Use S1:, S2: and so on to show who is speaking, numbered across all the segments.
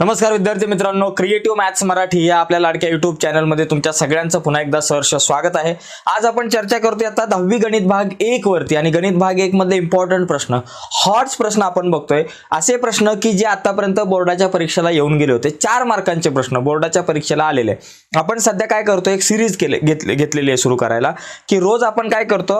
S1: नमस्कार विद्यार्थी मित्रांनो क्रिएटिव्ह मॅथ्स मराठी या आपल्या लाडक्या युट्यूब चॅनलमध्ये तुमच्या सगळ्यांचं पुन्हा एकदा सहर्ष स्वागत आहे. आज आपण चर्चा करतोय आता दहावी गणित भाग एक वरती आणि गणित भाग एक मधले इम्पॉर्टंट प्रश्न. हॉट्स प्रश्न आपण बघतोय. असे प्रश्न की जे आतापर्यंत बोर्डाच्या परीक्षेला येऊन गेले होते. चार मार्कांचे प्रश्न बोर्डाच्या परीक्षेला आलेले आपण सध्या काय करतो एक सिरीज केले घेतले घेतलेली आहे सुरू करायला. की रोज आपण काय करतो?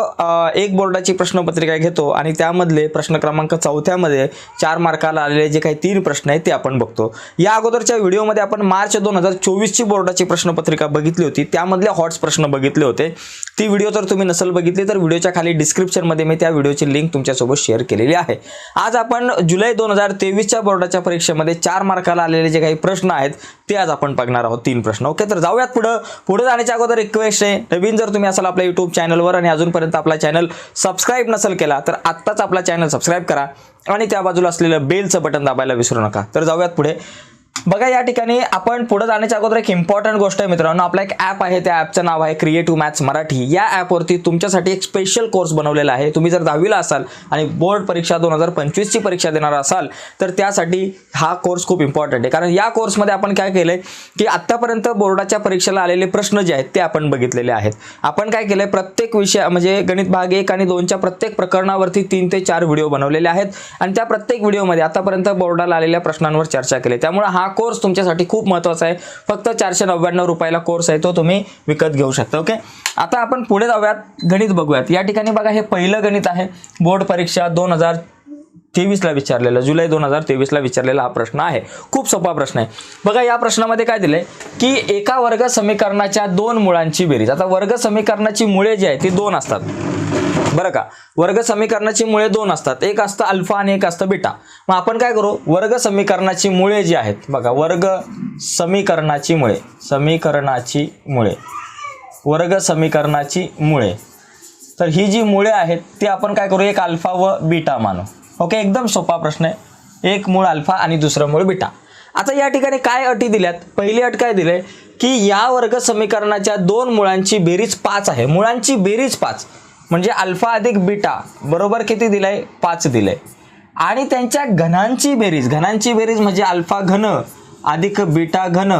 S1: एक बोर्डाची प्रश्नपत्रिका घेतो आणि त्यामधले प्रश्न क्रमांक चौथ्यामध्ये चार मार्काला आलेले जे काही तीन प्रश्न आहेत ते आपण बघतो. या अगोदरच्या व्हिडिओमध्ये आपण मार्च दोन हजार चोवीसची बोर्डाची प्रश्नपत्रिका बघितली होती. त्यामधले हॉट्स प्रश्न बघितले होते. ती व्हिडिओ जर तुम्ही नसेल बघितली तर व्हिडिओच्या खाली डिस्क्रिप्शनमध्ये मी त्या व्हिडिओची लिंक तुमच्यासोबत शेअर केलेली आहे. आज आपण जुलै दोन हजार तेवीसच्या बोर्डाच्या परीक्षेमध्ये चार मार्काला आलेले जे काही प्रश्न आहेत ते आज आपण बघणार आहोत. तीन प्रश्न. ओके तर जाऊयात पुढं. पुढे जाण्याच्या अगोदर रिक्वेस्ट आहे. नवीन जर तुम्ही असाल आपल्या युट्यूब चॅनलवर आणि अजूनपर्यंत आपला चॅनल सबस्क्राईब नसेल केला तर आत्ताच आपला चॅनल सबस्क्राईब करा. आणि त्या बाजूला असलेलं बेलचं बटन दाबायला विसरू नका. तर जाऊयात पुढे. बघा या ठिकाणी आपण पुढे जाण्याच्या अगोदर एक इम्पॉर्टंट गोष्ट आहे मित्रांनो. आपला एक ॲप आहे त्या ॲपचं नाव आहे क्रिएटिव्ह मॅथ्स मराठी. या ॲपवरती तुमच्यासाठी एक स्पेशल कोर्स बनवलेला आहे. तुम्ही जर दहावीला असाल आणि बोर्ड परीक्षा दोन हजार पंचवीसची परीक्षा देणार असाल तर त्यासाठी हा कोर्स खूप इम्पॉर्टंट आहे. कारण या कोर्समध्ये आपण काय केलंय की आत्तापर्यंत बोर्डाच्या परीक्षेला आलेले प्रश्न जे आहेत ते आपण बघितलेले आहेत. आपण काय केलंय प्रत्येक विषय म्हणजे गणित भाग एक आणि दोनच्या प्रत्येक प्रकरणावरती तीन ते चार व्हिडिओ बनवलेले आहेत. आणि त्या प्रत्येक व्हिडिओमध्ये आतापर्यंत बोर्डाला आलेल्या प्रश्नांवर चर्चा केली. त्यामुळे हा कोर्स तुमच्यासाठी खूप महत्त्वाचा आहे. फक्त चारशे नव्याण्णव रुपयाला कोर्स आहे तो तुम्ही विकत घेऊ शकता ओके आता आपण पुढे जाऊयात गणित बघूयात. या ठिकाणी बघा हे पहिलं गणित आहे. बोर्ड परीक्षा दोन हजार तेवीसला विचारलेला जुलै दोन हजार तेवीसला विचारलेला हा प्रश्न आहे. खूप सोपा प्रश्न आहे. बघा या प्रश्नामध्ये काय दिलंय? की एका वर्ग समीकरणाच्या दोन मुळांची बेरीज. आता वर्ग समीकरणाची मुळे जी आहे ती दोन असतात. बरं का? वर्ग समीकरणाची मुळे दोन असतात. एक असतं अल्फा आणि एक असतं बिटा. मग आपण काय करू? वर्ग समीकरणाची मुळे जी आहेत बघा वर्ग समीकरणाची मुळे समीकरणाची मुळे वर्ग समीकरणाची मुळे. तर ही जी मुळे आहेत ती आपण काय करू? एक अल्फा व बीटा मानू. ओके? एकदम सोपा प्रश्न आहे. एक मूळ अल्फा आणि दुसरं मूळ बीटा. आता या ठिकाणी काय अटी दिल्यात? पहिली अट काय दिले की या वर्ग समीकरणाच्या दोन मुळांची बेरीज पाच आहे. मुळांची बेरीज पाच. म्हणजे अल्फा अधिक बीटा बरोबर किती दिलंय? पाच दिलंय. आणि त्यांच्या घनांची बेरीज घनांची बेरीज म्हणजे अल्फा घन अधिक बीटा घन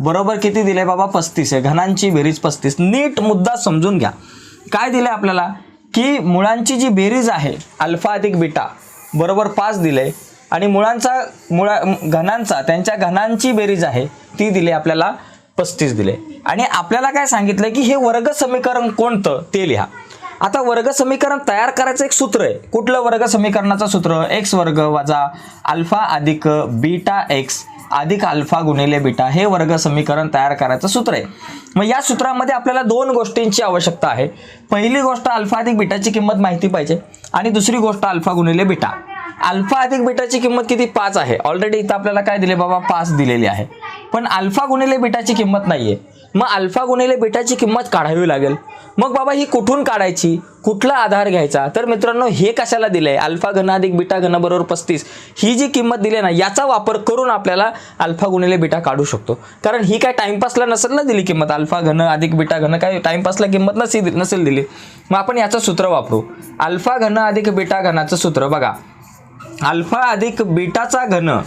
S1: बरोबर किती दिलंय बाबा? पस्तीस आहे. घनांची बेरीज पस्तीस. नीट मुद्दा समजून घ्या. काय दिलंय आपल्याला? की मुळांची जी बेरीज आहे अल्फा अधिक बीटा बरोबर पाच दिले आणि मुळांचा मुळा घनांचा त्यांच्या घनांची बेरीज आहे ती दिली आपल्याला पस्तीस दिले आणि आपल्याला काय सांगितलं की हे वर्ग समीकरण कोणतं? ते लिहा. आता वर्ग समीकरण तयार करायचं एक सूत्र आहे. कुठलं वर्ग समीकरणाचं सूत्र? एक्स वर्ग वजा अल्फा अधिक बीटा एक्स अधिक अल्फा गुणिले बीटा हे वर्ग समीकरण तयार करायचं सूत्र आहे. मग या सूत्रामध्ये आपल्याला दोन गोष्टींची आवश्यकता आहे. पहिली गोष्ट अल्फा अधिक बीटाची किंमत माहिती पाहिजे आणि दुसरी गोष्ट अल्फा गुणिले बीटा. अल्फा अधिक बीटाची किंमत किती? पाच आहे. ऑलरेडी इथं आपल्याला काय दिले बाबा? पाच दिलेली आहे. पण अल्फा गुणिले बीटाची किंमत नाही आहे मग अल्फा गुणिले बीटाची किंमत काढावी लागेल. मग बाबा ही कुठून काढायची? कुठला आधार घ्यायचा? तर मित्रांनो हे कशाला दिलंय? अल्फा घन अधिक बीटा घन बरोबर पस्तीस. ही जी किंमत दिली आहे ना याचा वापर करून आपल्याला अल्फा गुणिले बीटा काढू शकतो. कारण ही काय टाइमपासला नसेल ना दिली किंमत? अल्फा घन अधिक बीटा घन काय टाइमपासला किंमत नसी नसेल दिली. मग आपण याचं सूत्र वापरू. अल्फा घन अधिक बीटा घनाचं सूत्र बघा. अल्फा अधिक बीटाचा घन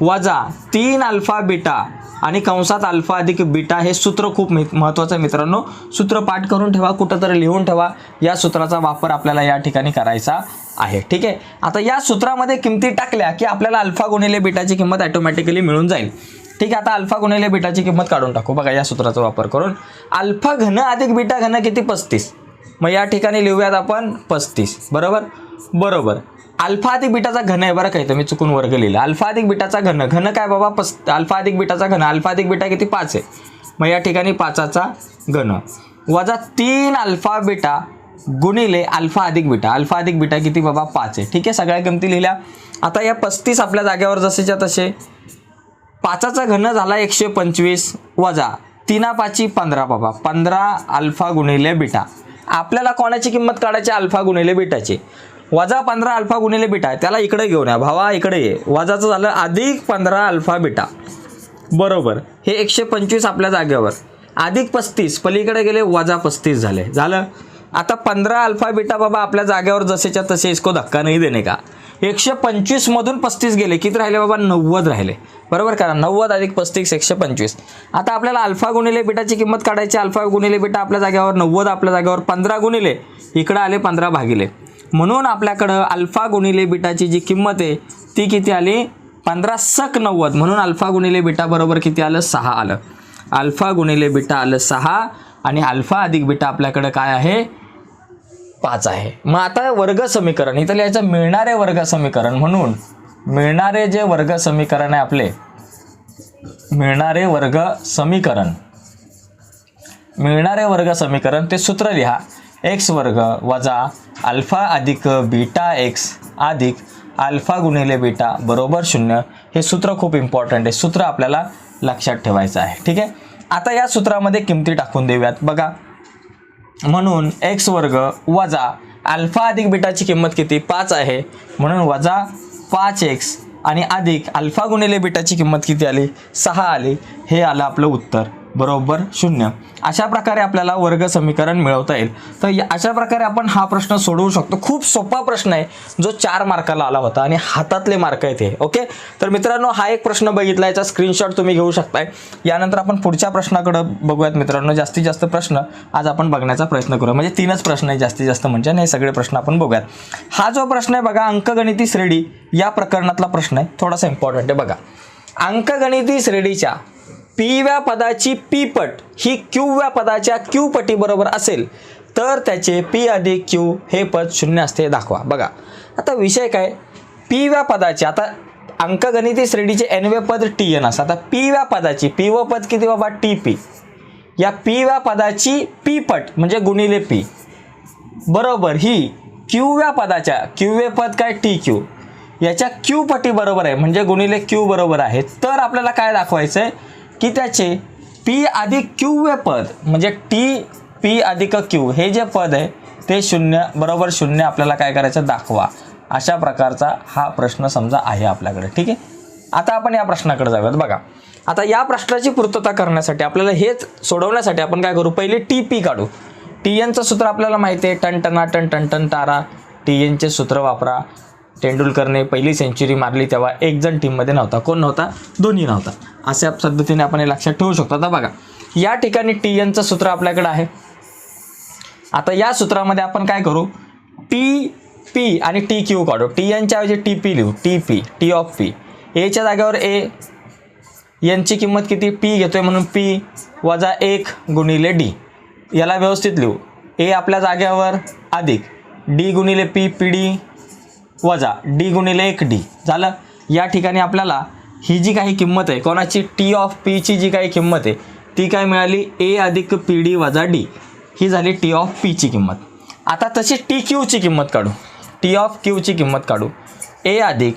S1: वजा तीन अल्फा बीटा आणि कंसात अल्फा अधिक बीटा हे सूत्र खूप मित- महत्त्वाचं आहे मित्रांनो. सूत्र पाठ करून ठेवा कुठंतरी लिहून ठेवा. या सूत्राचा वापर आपल्याला या ठिकाणी करायचा आहे. ठीक आहे? आता या सूत्रामध्ये किमती टाकल्या की आपल्याला अल्फा गुणिले बीटाची किंमत ऑटोमॅटिकली मिळून जाईल. ठीक आहे? आता अल्फा गुणिले बीटाची किंमत काढून टाकू. बघा या सूत्राचा वापर करून. अल्फा घन अधिक बीटा घन किती? पस्तीस. मग या ठिकाणी लिहूयात आपण पस्तीस. बरोबर? बरोबर. अल्फा अधिक बीटाचा घन आहे बरं काय तर मी चुकून वर्ग लिहिला. अल्फा अधिक बीटाचा घन. घन काय बाबा? पस अल्फा अधिक बीटाचा घन. अल्फा अधिक बीटा किती? पाच आहे. मग या ठिकाणी पाचाचा घन. वजा तीन अल्फा बीटा गुणिले अल्फा अधिक बीटा. अल्फा अधिक बीटा किती बाबा? पाच आहे. ठीक आहे सगळ्या किमती लिहिल्या. आता या पस्तीस आपल्या जागेवर जसेच्या तसे पाचाचा घन झाला एकशे पंचवीस वजा तीना पाची पंधरा बाबा. पंधरा अल्फा गुणिले बीटा. आपल्याला कोणाची किंमत काढायची? अल्फा गुणिले बीटाची. वजा पंधरा अल्फा गुणिले बीटा त्याला इकडे घेऊन या. भावा इकडे ये. वजाचं झालं अधिक पंधरा अल्फा बीटा. बरोबर. हे एकशे पंचवीस आपल्या जागेवर. अधिक पस्तीस पलीकडे गेले वजा पस्तीस झाले. झालं? आता पंधरा अल्फा बीटा बाबा आपल्या जागेवर जसेच्या तसे इसको धक्का नाही देणे का? एकशे पंचवीसमधून पस्तीस गेले. किती राहिले बाबा? नव्वद राहिले. बरोबर करा नव्वद अधिक पस्तीस एकशे पंचवीस. आता आपल्याला अल्फा गुणिले बिटाची किंमत काढायची अल्फा गुणिले बिटा आपल्या जागेवर नव्वद आपल्या जागेवर पंधरा गुणिले. इकडं आले पंधरा भागिले. म्हणून आपल्याकडं अल्फा गुणिले बिटाची जी किंमत आहे ती किती आली? पंधरा सक नव्वद. म्हणून अल्फा गुणिले बिटा बरोबर किती आलं? सहा आलं. अल्फा गुणिले बिटा आलं सहा आणि अल्फा अधिक बिटा आपल्याकडं काय आहे? पाच आहे. मग आता वर्ग समीकरण इथं लिहायचं मिळणारे वर्ग समीकरण म्हणून मिळणारे जे वर्ग समीकरण आहे आपले मिळणारे वर्ग समीकरण. मिळणारे वर्ग समीकरण ते सूत्र लिहा. एक्स वर्ग वजा अल्फा अधिक बीटा एक्स अधिक अल्फा गुणिले बीटा बरोबर शून्य हे सूत्र खूप इम्पॉर्टंट आहे. सूत्र आपल्याला लक्षात ठेवायचं आहे. ठीक आहे? आता या सूत्रामध्ये किमती टाकून देऊयात. बघा. म्हणून एक्स वर्ग वजा अल्फा अधिक बीटाची किंमत किती? पाच आहे. म्हणून वजा पाच एक्स आणि अधिक अल्फा गुणिले बीटाची किंमत किती आली? सहा आली. हे आलं आपलं उत्तर. बरोबर शून्य. अशा प्रकारे आपल्याला वर्ग समीकरण मिळवता येईल. तर या- अशा प्रकारे आपण हा प्रश्न सोडवू शकतो. खूप सोपा प्रश्न आहे जो चार मार्काला आला होता आणि हातातले मार्क आहेत हे ओके? तर मित्रांनो हा एक प्रश्न बघितला याचा स्क्रीनशॉट तुम्ही घेऊ शकताय. यानंतर आपण पुढच्या प्रश्नाकडे बघूयात मित्रांनो जास्तीत जास्त प्रश्न. आज आपण बघण्याचा प्रयत्न करूया. म्हणजे तीनच प्रश्न आहे जास्तीत जास्त म्हणजे आणि हे सगळे प्रश्न आपण बघूयात. हा जो प्रश्न आहे बघा अंकगणिती श्रेणी या प्रकरणातला प्रश्न आहे. थोडासा इम्पॉर्टंट आहे बघा. अंकगणिती श्रेणीच्या पी व्या पदाची पी पट ही क्यू व्या पदाच्या क्यू पटी बरोबर असेल तर त्याचे पी अधिक क्यू हे पद शून्य असते. हे दाखवा. बघा. आता विषय काय? पी व्या पदाचे आता अंकगणिती श्रेणीचे एनवे पद टी एन असं आता पी व्या पदाची पी व पद किती बाबा? टी पी या पी व्या पदाची पी पट म्हणजे गुणिले पी. बरोबर ही क्यू व्या पदाच्या क्यू वे पद काय? टी क्यू याच्या क्यू पटी बरोबर आहे म्हणजे गुणिले क्यू बरोबर आहे. तर आपल्याला काय दाखवायचं आहे की त्याचे पी अधिक क्यूवे पद म्हणजे टी पी अधिक क्यू हे जे पद आहे ते शून्य बरोबर शून्य आपल्याला काय करायचं? दाखवा. अशा प्रकारचा हा प्रश्न समजा आहे आपल्याकडे ठीक आहे? आता आपण या प्रश्नाकडे जाऊयात. बघा आता या प्रश्नाची पूर्तता करण्यासाठी आपल्याला हेच सोडवण्यासाठी आपण काय करू? पहिले टी पी काढू. टी एनचं सूत्र आपल्याला माहिती आहे. टन टना टन टन टन तारा. टी एनचे सूत्र वापरा. तेंडुलकरने पहिली सेंचुरी मारली तेव्हा एक जण टीममध्ये नव्हता. कोण नव्हता? धोनी नव्हता. अशा पद्धतीने आपण हे लक्षात ठेवू शकतो. आता बघा या ठिकाणी टी एनचं सूत्र आपल्याकडे आहे. आता या सूत्रामध्ये आपण काय करू? टी पी आणि टी क्यू काढू. टी एनच्या ऐवजी टी पी लिहू. T P T of P एच्या जागेवर ए यांची किंमत किती? पी घेतोय म्हणून पी वजा एक गुणिले डी याला व्यवस्थित लिहू. ए आपल्या जाग्यावर अधिक. डी गुणिले पी पी डी वजा डी गुणिले एक डी. झालं? या ठिकाणी आपल्याला ही जी काही किंमत आहे कोणाची? टी ऑफ पीची जी काही किंमत आहे ती काय मिळाली? ए अधिक पी डी वजा डी ही झाली टी ऑफ पीची किंमत. आता तशी टी क्यूची किंमत काढू. टी ऑफ क्यूची किंमत काढू. ए अधिक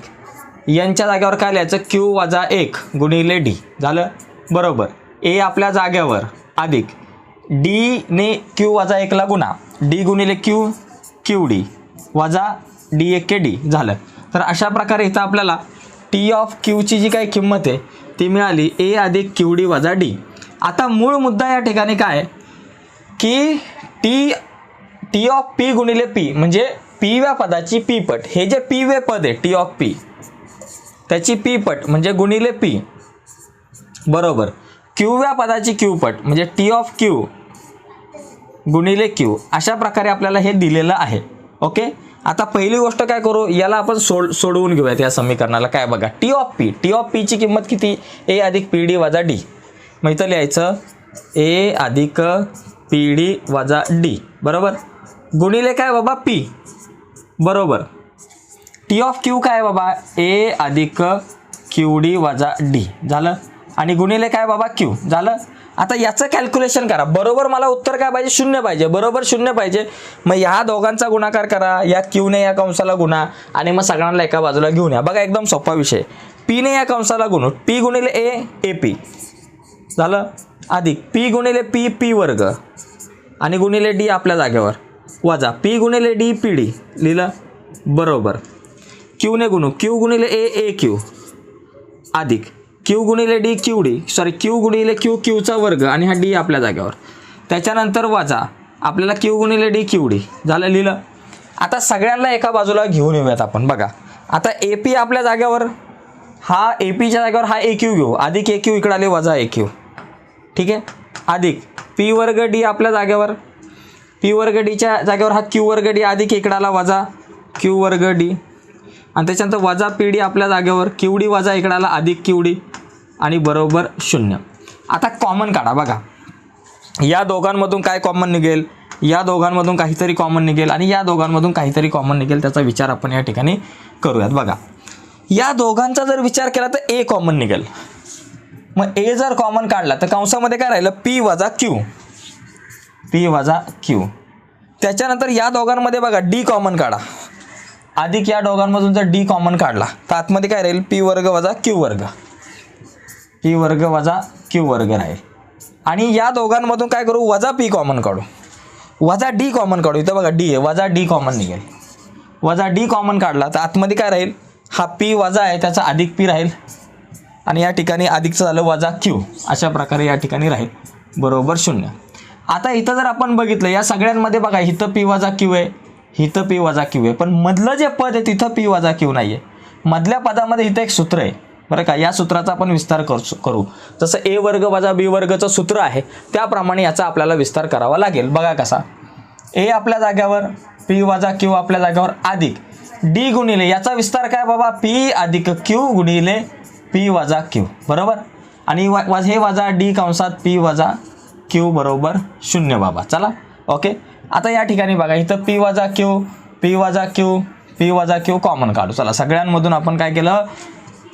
S1: यांच्या जागेवर काय लिहायचं? क्यू वजा एक गुणिले डी झालं? बरोबर. ए आपल्या जागेवर अधिक. डीने क्यू वजा एकला गुणा. डी गुणिले क्यू क्यू डी वजा डी ए के डी झालं. तर अशा प्रकारे इथं आपल्याला टी ऑफ क्यूची जी काही किंमत आहे ती मिळाली ए अधिक क्यू डी वजा डी आता मूळ मुद्दा या ठिकाणी काय आहे? की टी टी ऑफ पी गुणिले पी म्हणजे पी व्या पदाची पी पट. हे जे पी वे पद आहे टी ऑफ पी त्याची पी पट म्हणजे गुणिले पी बरोबर. क्यू व्या पदाची क्यू पट म्हणजे टी ऑफ क्यू गुणिले क्यू अशा प्रकारे आपल्याला हे दिलेलं आहे. ओके आता पहिली गोष्ट काय करू? याला आपण सोड सोडवून घेऊयात या समीकरणाला. काय बघा T of P T of पीची किंमत किती? ए अधिक पी डी वजा डी मग इथं लिहायचं ए अधिक पी डी वजा डी बरोबर? गुणिले काय बाबा? पी बरोबर. टी ऑफ क्यू काय बाबा? ए अधिक क्यू डी वजा डी झालं? आणि गुणिले काय बाबा? क्यू झालं? आता याचं कॅल्क्युलेशन करा. बरोबर मला उत्तर काय पाहिजे? शून्य पाहिजे. बरोबर शून्य पाहिजे. मग ह्या दोघांचा गुणाकार करा. या क्यूने या कंसाला गुणा आणि मग सगळ्यांना एका बाजूला घेऊन या. बघा एकदम सोपा विषय. पीने या कंसाला गुणू. पी गुणिले ए ए पी झालं? अधिक पी गुणिले पी पी वर्ग. आणि गुणिले डी आपल्या जागेवर. वजा. पी गुणिले डी पी डी लिहिलं? बरोबर. क्यूने गुणू. क्यू गुणिले ए ए क्यू अधिक क्यू गुणिले D Q D sorry Q गुणिले क्यू क्यूचा वर्ग आणि हा डी आपल्या जागेवर. त्याच्यानंतर वजा आपल्याला क्यू गुणिले डी क्यू डी झालं लिहिलं. आता सगळ्यांना एका बाजूला घेऊन येऊयात आपण. बघा. आता ए पी आपल्या जागेवर. हा ए पीच्या जागेवर हा ए क्यू घेऊ. अधिक ए क्यू इकडे आले वजा ए क्यू ठीक आहे? अधिक. पी वर्ग डी आपल्या जागेवर. पी वर्ग डीच्या जागेवर हा क्यू वर्ग डी अधिक इकडे आला वजा क्यू वर्ग डी आणि त्याच्यानंतर वजा पी डी आपल्या जागेवर. क्यू डी वजा इकडे आला अधिक क्यू डी आणि बरोबर शून्य. आता कॉमन काढा बघा. या दोघांमधून काय कॉमन निघेल? या दोघांमधून काहीतरी कॉमन निघेल आणि या दोघांमधून काहीतरी कॉमन निघेल त्याचा विचार आपण या ठिकाणी करूयात बघा. या दोघांचा जर विचार केला तर ए कॉमन निघेल. मग ए जर कॉमन काढला तर कंसामध्ये काय राहिलं? पी वजा क्यू पी वजा क्यू त्याच्यानंतर या दोघांमध्ये बघा डी कॉमन काढा. अधिक या दोघांमधून जर डी कॉमन काढला तर आतमध्ये काय राहील? पी वर्ग वजा क्यू वर्ग. पी वर्ग वजा क्यू वर्ग राहील. आणि या दोघांमधून काय करू? वजा पी कॉमन काढू. वजा डी कॉमन काढू. इथं बघा डी आहे. वजा डी कॉमन निघेल. वजा डी कॉमन काढला तर आतमध्ये काय राहील? हा पी वजा आहे त्याचा अधिक पी राहील. आणि या ठिकाणी अधिकचं झालं वजा क्यू. अशा प्रकारे या ठिकाणी राहील. बरोबर शून्य. आता इथं जर आपण बघितलं या सगळ्यांमध्ये बघा इथं पी वजा क्यू आहे इथं पी वजा क्यू आहे. पण मधलं जे पद आहे तिथं पी वजा क्यू नाही आहे मधल्या पदामध्ये इथं एक सूत्र आहे. बरं का? या सूत्राचा आपण विस्तार करू करू. जसं ए वर्ग वजा बी वर्गचं सूत्र आहे त्याप्रमाणे याचा आपल्याला विस्तार करावा लागेल. बघा कसा. ए आपल्या जाग्यावर पी वजा क्यू आपल्या जाग्यावर अधिक. डी गुणिले याचा विस्तार काय बाबा? पी अधिक क्यू गुणिले पी वजा क्यू. बरोबर? आणि वा हे वजा डी कंसात पी वजा क्यू बरोबर शून्य बाबा. चला. ओके? आता या ठिकाणी बघा. इथं पी वजा क्यू पी वजा क्यू पी वजा क्यू कॉमन काढू. चला. सगळ्यांमधून आपण काय केलं?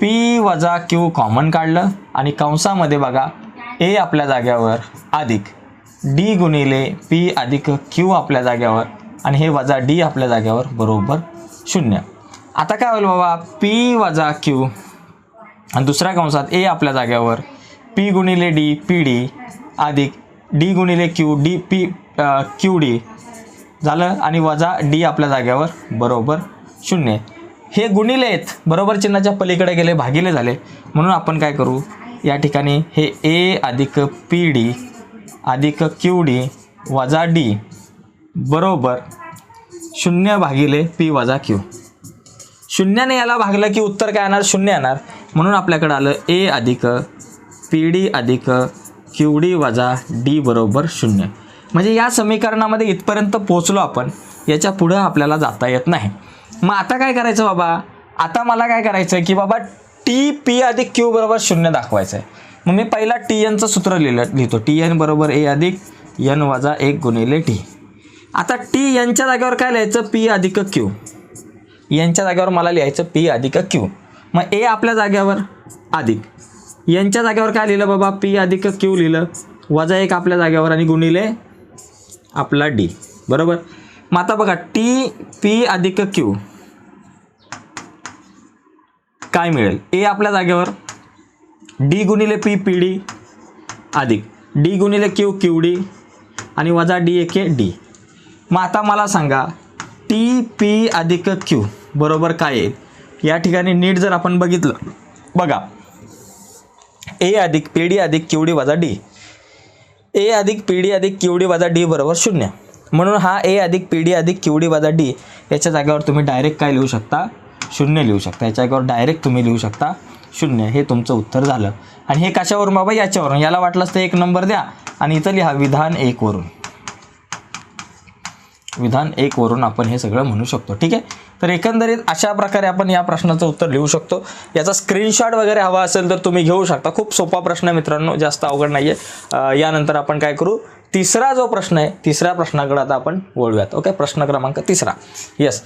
S1: पी वजा क्यू कॉमन काढलं आणि कंसामध्ये बघा ए आपल्या जाग्यावर अधिक डी गुणिले पी अधिक क्यू आपल्या जाग्यावर आणि हे वजा डी आपल्या जाग्यावर बरोबर शून्य. आता काय होईल बाबा? पी वजा क्यू आणि दुसऱ्या कंसात ए आपल्या जाग्यावर पी गुणिले डी पी डी अधिक डी गुणिले Q D P Q D झालं आणि वजा डी आपल्या जाग्यावर बरोबर शून्य. हे गुणिले आहेत. बरोबर चिन्हाच्या पलीकडे गेले भागिले झाले. म्हणून आपण काय करू? या ठिकाणी हे ए अधिक पी डी अधिक क्यू डी वजा डी बरोबर शून्य भागिले पी वजा क्यू. शून्याने याला भागलं की उत्तर काय येणार? शून्य येणार. म्हणून आपल्याकडे आलं ए अधिक पी डी अधिक क्यू डी वजा डी बरोबर शून्य. म्हणजे या समीकरणामध्ये इथपर्यंत पोचलो आपण याच्या पुढं आपल्याला जाता येत नाही. मग आता काय करायचं बाबा? आता मला काय करायचं आहे की बाबा टी पी अधिक क्यू बरोबर शून्य दाखवायचं आहे मग मी पहिला टी एनचं सूत्र लिहिलं लिहितो. टी एन बरोबर ए अधिक एन वजा एक गुणिले टी आता टी एनच्या जागेवर काय लिहायचं? पी अधिक क्यू यांच्या जागेवर मला लिहायचं पी अधिक क्यू मग ए आपल्या जागेवर अधिक. यांच्या जागेवर काय लिहिलं बाबा? पी अधिक क्यू लिहिलं. वजा एक आपल्या जागेवर आणि गुणिले आपला डी बरोबर? मग आता बघा टी पी अधिक क्यू काय मिळेल? ए आपल्या जागेवर. डी गुणिले पी पी डी अधिक. डी गुणिले क्यू क्यू डी आणि वजा डी ए के डी मग आता मला सांगा टी पी अधिक क्यू बरोबर काय आहे? या ठिकाणी नीट जर आपण बघितलं बघा. ए अधिक पी डी अधिक क्यू डी वजा डी ए अधिक पी डी अधिक क्यू डी वजा डी बरोबर शून्य. म्हणून हा ए अधिक पी डी अधिक क्यू डी वजा डी याच्या जागेवर तुम्ही डायरेक्ट काय लिहू शकता? शून्य लिहू शकता. याच्या जागेवर डायरेक्ट तुम्ही लिहू शकता. शून्य. हे तुमचं उत्तर झालं. आणि हे कशावरून बाबा? याच्यावरून. याला वाटलंच तर एक नंबर द्या. आणि इथं लिहा विधान एकवरून विधान एकवरून आपण हे सगळं म्हणू शकतो. ठीक आहे? तर एकंदरीत अशा प्रकारे आपण या प्रश्नाचं उत्तर लिहू शकतो. याचा स्क्रीनशॉट वगैरे हवा असेल तर तुम्ही घेऊ शकता. खूप सोपा प्रश्न मित्रांनो. जास्त अवघड नाही आहे यानंतर आपण काय करू? तिसरा जो प्रश्न आहे तिसऱ्या प्रश्नाकडे आता आपण वळूयात. ओके प्रश्न क्रमांक तिसरा. येस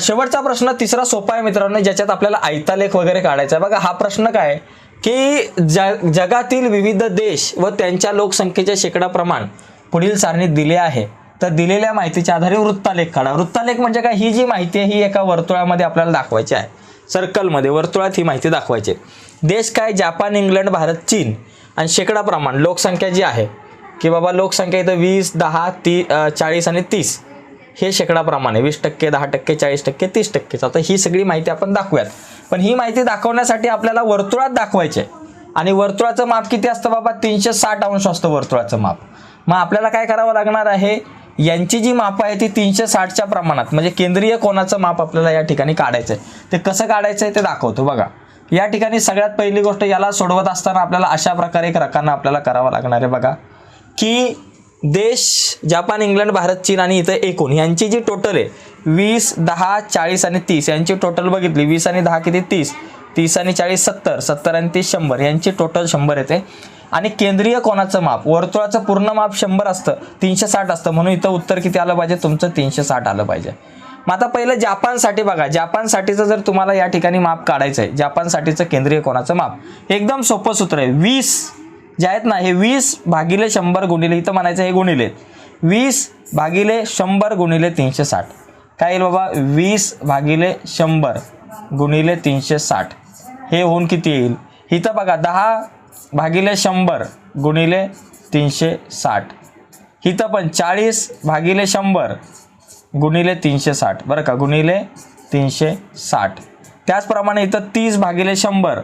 S1: शेवटचा प्रश्न तिसरा सोपा आहे मित्रांनो ज्याच्यात आपल्याला आयतालेख वगैरे काढायचा आहे. बघा हा प्रश्न काय की ज जगातील विविध देश व त्यांच्या लोकसंख्येचे शेकडा प्रमाण पुढील सारणीत दिले आहे. तर दिलेल्या माहितीच्या आधारे वृत्तालेख काढा. वृत्तालेख म्हणजे काय? ही जी माहिती आहे ही एका वर्तुळामध्ये आपल्याला दाखवायची आहे. सर्कलमध्ये वर्तुळात ही माहिती दाखवायची आहे. देश काय? जापान इंग्लंड भारत चीन आणि शेकडा प्रमाण लोकसंख्या जी आहे की बाबा लोकसंख्या इथं वीस दहा ती चाळीस आणि तीस. हे शेकडाप्रमाणे वीस टक्के दहा टक्के चाळीस टक्के तीस टक्केच आता ही सगळी माहिती आपण दाखवूयात. पण ही माहिती दाखवण्यासाठी आपल्याला वर्तुळात दाखवायची आहे आणि वर्तुळाचं माप किती असतं बाबा? तीनशे साठ अंश असतं वर्तुळाचं माप. मग आपल्याला काय करावं लागणार आहे? यांची जी मापं आहे ती तीनशे साठच्या प्रमाणात म्हणजे केंद्रीय कोणाचं माप आपल्याला या ठिकाणी काढायचं आहे ते कसं काढायचं आहे ते दाखवतो बघा. या ठिकाणी सगळ्यात पहिली गोष्ट याला सोडवत असताना आपल्याला अशा प्रकारे एक रकाना आपल्याला करावा लागणार आहे बघा. की देश जपान इंग्लंड भारत चीन आणि इथं एकूण. यांची जी टोटल आहे वीस दहा चाळीस आणि तीस यांची टोटल बघितली वीस आणि दहा किती? तीस. तीस आणि चाळीस सत्तर. सत्तर आणि तीस शंभर. यांची टोटल शंभर येते आणि केंद्रीय कोणाचं माप? वर्तुळाचं पूर्ण माप शंभर असतं तीनशे साठ असतं. म्हणून इथं उत्तर किती आलं पाहिजे? तुमचं तीनशे साठ आलं पाहिजे. मग आता पहिलं जापानसाठी बघा. जापानसाठीचं जर तुम्हाला या ठिकाणी माप काढायचं आहे जापानसाठीचं केंद्रीय कोणाचं माप? एकदम सोपं सूत्र आहे. वीस. जे आहेत ना हे वीस भागिले शंभर गुणिले इथं म्हणायचं हे गुणिले. वीस भागिले शंभर गुणिले तीनशे साठ. काय येईल बाबा? वीस भागिले शंभर गुणिले तीनशे साठ. हे होऊन किती येईल? इथं बघा दहा भागिले शंभर गुणिले तीनशे साठ. इथं पण चाळीस भागिले शंभर गुणिले तीनशे साठ. बरं का? गुणिले तीनशे साठ. त्याचप्रमाणे इथं तीस भागिले शंभर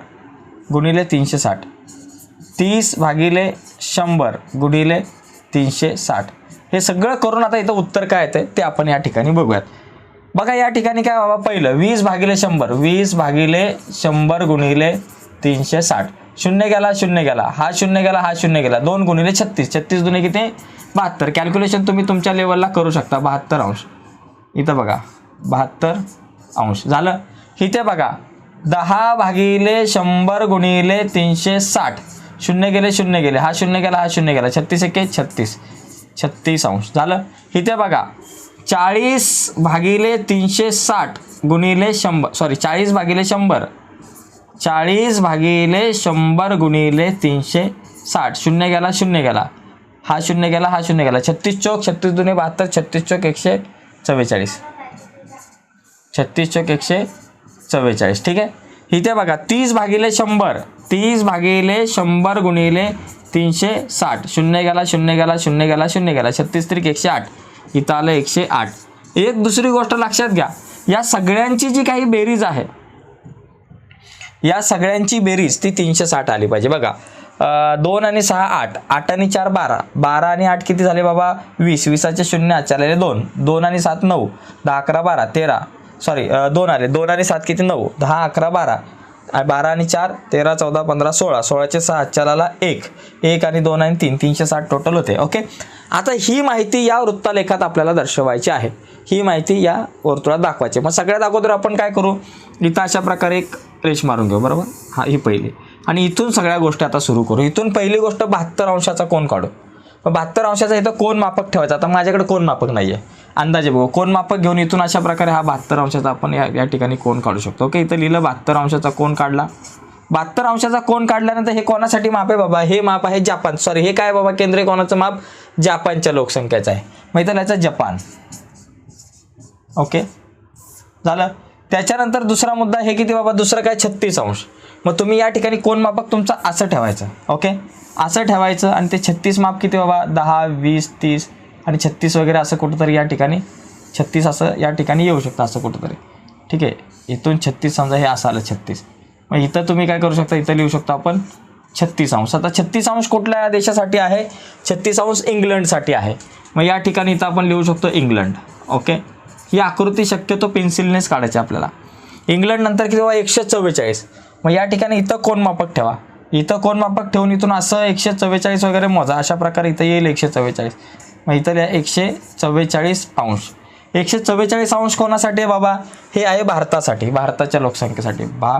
S1: गुणिले तीनशे साठ. तीस भागिले शंभर गुणिले तीनशे साठ. हे सगळं करून आता इथं उत्तर काय येतं ते आपण या ठिकाणी बघूयात. बघा या ठिकाणी काय बाबा पहिलं वीस भागिले शंभर वीस भागिले शंभर गुणिले तीनशे साठ. शून्य गेला शून्य गेला हा शून्य गेला हा शून्य गेला दोन गुणिले छत्तीस. छत्तीस दुने किती? बहात्तर. कॅल्क्युलेशन तुम्ही तुमच्या लेवलला करू शकता बहात्तर अंश. इथं बघा बहात्तर अंश. झालं? इथे बघा दहा भागिले शंभर गुणिले तीनशे साठ. शून्य गेले शून्य गेले. हा शून्य गेला हा शून्य गेला. छत्तीस एके छत्तीस. छत्तीस अंश. झालं? इथे बघा. चाळीस भागिले तीनशे साठ गुणिले शंभर. सॉरी चाळीस भागिले शंभर. चाळीस भागिले शंभर गुणिले तीनशे साठ. शून्य गेला शून्य गेला. हा शून्य गेला हा शून्य गेला. छत्तीस चौक छत्तीस दुने बहात्तर छत्तीस चौक एकशे चव्वेचाळीस. छत्तीस चौक एकशे चव्वेचाळीस. ठीक आहे? इथे बघा तीस भागिले शंभर. तीस भागिले शंभर गुणिले तीनशे साठ. शून्य गेला शून्य गेला शून्य गेला शून्य गेला छत्तीस त्रिक एकशे आठ. इथं आलं एकशे आठ. एक दुसरी गोष्ट लक्षात घ्या. या सगळ्यांची जी काही बेरीज आहे या सगळ्यांची बेरीज ती तीनशे साठ आली पाहिजे. बघा दोन आणि सहा आठ. आठ आणि चार बारा. बारा आणि आठ किती झाले बाबा? वीस. विसाचे शून्य आठ दोन. दोन आणि सात नऊ. दहा अकरा बारा तेरा. सॉरी दोन आले. दोन आणि सात किती? नऊ. दहा अकरा बारा. बारा आणि चार तेरा चौदा पंधरा सोळा. सोळाचे सहा चाराला एक. एक आणि दोन आणि तीन तीनशे साठ टोटल होते. ओके आता ही माहिती या वृत्तालेखात आपल्याला दर्शवायची आहे. ही माहिती या वर्तुळात दाखवायची मग सगळ्यात अगोदर आपण काय करू? इथं अशा प्रकारे एक रेश मारून घेऊ बरोबर? हा ही पहिली. आणि इथून सगळ्या गोष्टी आता सुरू करू. इथून पहिली गोष्ट बहात्तर अंशाचा कोण काढू? बहात्तर अंशाचा इथं कोण मापक ठेवायचा? आता माझ्याकडे कोण मापक नाही आहे अंदाजे बघू कोण मापक घेऊन इथून अशा प्रकारे हा बहात्तर अंशाचा आपण या या ठिकाणी कोण काढू शकतो. ओके इथं लिहिलं बहात्तर अंशाचा कोण काढला. बहात्तर अंशाचा कोण काढल्यानंतर हे कोणासाठी माप आहे बाबा? हे माप आहे जपान. सॉरी हे काय बाबा? केंद्रीय कोणाचं माप? जपानच्या लोकसंख्येचं आहे. मग इथं लिहायचं जपान. ओके? झालं? त्याच्यानंतर दुसरा मुद्दा हे किती बाबा? दुसरं काय? छत्तीस अंश. मग तुम्ही या ठिकाणी कोण मापक तुमचं असं ठेवायचं. ओके? असं ठेवायचं आणि ते छत्तीस माप किती बाबा? दहा वीस तीस आणि छत्तीस वगैरे असं कुठंतरी या ठिकाणी छत्तीस असं या ठिकाणी येऊ शकतं असं कुठंतरी. ठीक आहे? इथून छत्तीस समजा हे असं आलं छत्तीस. मग इथं तुम्ही काय करू शकता? इथं लिहू शकतो आपण छत्तीस अंश. आता छत्तीस अंश कुठल्या देशासाठी आहे? छत्तीस अंश इंग्लंडसाठी आहे. मग या ठिकाणी इथं आपण लिहू शकतो इंग्लंड. ओके? ही आकृती शक्यतो पेन्सिलनेच काढायची आपल्याला. इंग्लंड नंतर किती बाबा? एकशे चव्वेचाळीस. मग या ठिकाणी इथं कोण मापक ठेवा. इथं कोण मापक ठेवून इथून असं एकशे चव्वेचाळीस वगैरे मोजा. अशा प्रकारे इथं येईल एकशे चव्वेचाळीस. मग इथं लिहा एकशे चव्वेचाळीस अंश. एकशे चव्वेचाळीस अंश कोणासाठी आहे बाबा? हे आहे भारतासाठी भारताच्या लोकसंख्येसाठी. भा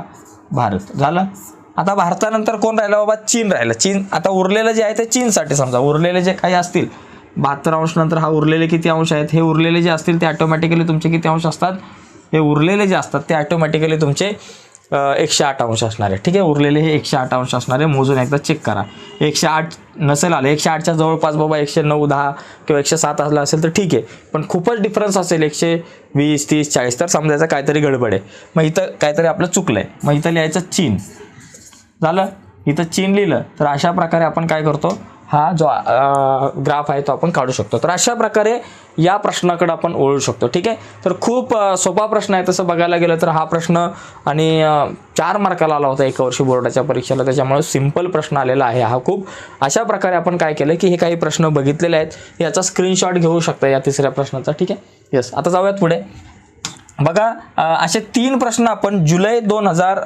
S1: भारत. झालं? आता भारतानंतर कोण राहिलं बाबा? चीन राहिलं. चीन आता उरलेलं जे आहे ते चीनसाठी समजा. उरलेले जे काही असतील बहात्तर अंश नंतर हा उरलेले किती अंश आहेत? हे उरलेले जे असतील ते ॲटोमॅटिकली तुमचे किती अंश असतात? हे उरलेले जे असतात ते ॲटोमॅटिकली तुमचे एकशे आठ अंश असणार. आहे ठीक आहे? उरलेले हे एकशे आठ अंश असणार आहे मोजून एकदा चेक करा. एकशे आठ नसेल आलं एकशे आठच्या जवळपास बाबा एकशे नऊ दहा किंवा एकशे सात असलं असेल तर ठीक आहे. पण खूपच डिफरन्स असेल एकशे वीस तीस चाळीस तर समजायचं काहीतरी गडबड आहे. मग इथं काहीतरी आपलं चुकलं आहे मग इथं लिहायचं चीन. झालं? इथं चीन लिहिलं तर अशा प्रकारे आपण काय करतो?
S2: हा जो ग्राफ आहे तो आपण काढू शकतो. तर अशा प्रकारे या प्रश्नाकडे आपण ओळू शकतो ठीक आहे? तर खूप सोपा प्रश्न आहे. तसं बघायला गेलं तर हा प्रश्न आणि चार मार्काला आला होता एका वर्षी बोर्डाच्या परीक्षेला. त्याच्यामुळे सिंपल प्रश्न आलेला आहे हा खूप. अशा प्रकारे आपण काय केलं की हे काही प्रश्न बघितलेले आहेत. याचा स्क्रीनशॉट घेऊ शकता या तिसऱ्या प्रश्नाचा ठीक आहे? येस आता जाऊयात पुढे. बघा असे तीन प्रश्न आपण जुलै दोन हजार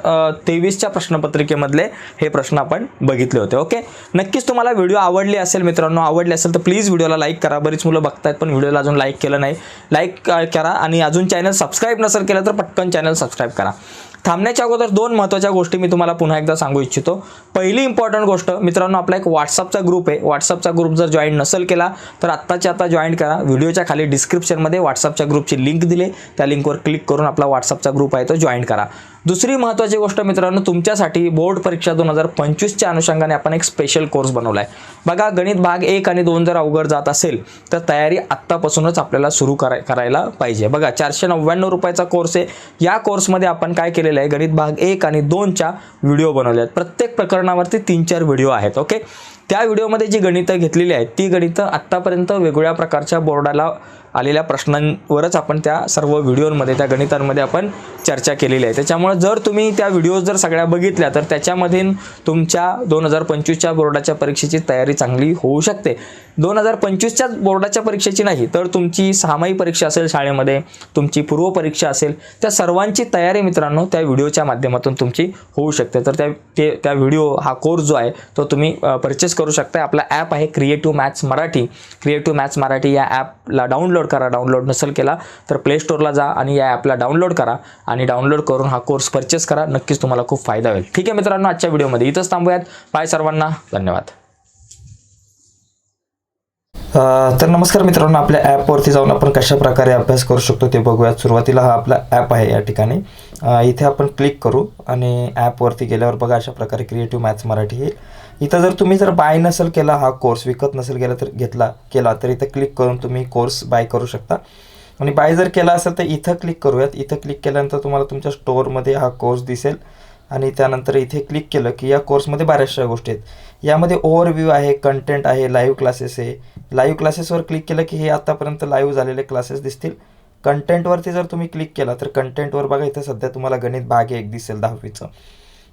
S2: तेवीसच्या प्रश्नपत्रिकेमधले हे प्रश्न आपण बघितले होते ओके? नक्कीच तुम्हाला व्हिडिओ आवडले असेल मित्रांनो आवडले असेल तर प्लीज व्हिडिओला लाईक करा. बरीच मुलं बघतायत पण व्हिडिओला अजून लाईक केलं नाही. लाईक करा आणि अजून चॅनल सबस्क्राईब नसेल केलं तर पटकन चॅनल सबस्क्राईब करा. थांबण्याच्या अगोदर दोन महत्त्वाच्या गोष्टी मी तुम्हाला पुन्हा एकदा सांगू इच्छितो. पहिली इम्पॉर्टंट गोष्ट मित्रांनो आपला एक व्हॉट्सअपचा ग्रुप आहे. व्हॉट्सअपचा ग्रुप जर जॉईन नसेल केला तर आत्ताच्या आता जॉईन करा. व्हिडिओच्या खाली डिस्क्रिप्शनमध्ये व्हॉट्सअपच्या ग्रुपची लिंक दिली त्या लिंकवर क्लिक करून आपला व्हॉट्सअपचा ग्रुप आहे तो जॉईन करा. दुसरी महत्त्वाची गोष्ट मित्रांनो तुमच्यासाठी बोर्ड परीक्षा दोन हजार पंचवीसच्या अनुषंगाने आपण एक स्पेशल कोर्स बनवला आहे बघा गणित भाग एक आणि दोन जर अवघड जात असेल तर तयारी आत्तापासूनच आपल्याला सुरू कराय करायला पाहिजे. बघा चारशे नव्याण्णव रुपयाचा कोर्स आहे. या कोर्समध्ये आपण काय केलेलं आहे गणित भाग एक आणि दोनच्या व्हिडिओ बनवले आहेत. प्रत्येक प्रकरणावरती तीन चार व्हिडिओ आहेत ओके त्या व्हिडिओमध्ये जी गणितं घेतलेली आहेत ती गणितं आत्तापर्यंत वेगवेगळ्या प्रकारच्या बोर्डाला आलेल्या प्रश्नांवरच आपण त्या सर्व व्हिडिओमध्ये त्या गणितांमध्ये आपण चर्चा केलेली आहे. त्याच्यामुळे जर तुम्ही त्या व्हिडिओज जर सगळ्या बघितल्या तर त्याच्यामध्ये तुमच्या दोन हजार पंचवीसच्या बोर्डाच्या परीक्षेची तयारी चांगली होऊ शकते. दोन हजार पंचवीसच्याच बोर्डाच्या परीक्षेची नाही तर तुमची सहामाही परीक्षा असेल शाळेमध्ये तुमची पूर्व परीक्षा असेल त्या सर्वांची तयारी मित्रांनो त्या व्हिडिओच्या माध्यमातून तुमची होऊ शकते. तर त्या ते त्या व्हिडिओ हा कोर्स जो आहे तो तुम्ही परचेस करू शकता आपला ॲप आहे creative maths Marathi. Creative maths Marathi या ॲपला डाउनलोड करा डाउनलोड नसेल केला तर प्ले स्टोरला जा आणि या ॲपला डाउनलोड करा आणि डाउनलोड करून हा कोर्स परचेस करा. नक्कीच तुम्हाला खूप फायदा होईल. ठीक आहे मित्रांनो आजच्या व्हिडिओमध्ये इथंच थांबूयात. बाय सर्वांना. धन्यवाद. तर नमस्कार मित्रांनो आपल्या ॲपवरती जाऊन आपण कशा प्रकारे अभ्यास करू शकतो ते बघूयात. सुरुवातीला हा आपला ॲप आहे या ठिकाणी. इथे आपण क्लिक करू आणि ॲपवरती गेल्यावर बघा अशा प्रकारे क्रिएटिव्ह मॅथ्स मराठी येईल इथं जर तुम्ही जर बाय नसेल केला हा कोर्स विकत नसेल गेला तर घेतला केला तर इथं क्लिक करून तुम्ही कोर्स बाय करू शकता. आणि बाय जर केला असेल तर इथं क्लिक करूयात. इथं क्लिक केल्यानंतर तुम्हाला तुमच्या स्टोअरमध्ये हा कोर्स दिसेल. आणि त्यानंतर इथे क्लिक केलं की या कोर्समध्ये बऱ्याचशा गोष्टी आहेत. यामध्ये ओव्हरव्ह्यू आहे कंटेंट आहे लाईव्ह क्लासेस आहे. लाईव्ह क्लासेसवर क्लिक केलं की हे आत्तापर्यंत लाईव्ह झालेले क्लासेस दिसतील. कंटेंटवरती जर तुम्ही क्लिक केला तर कंटेंटवर बघा इथं सध्या तुम्हाला गणित भाग एक दिसेल दहावीचं.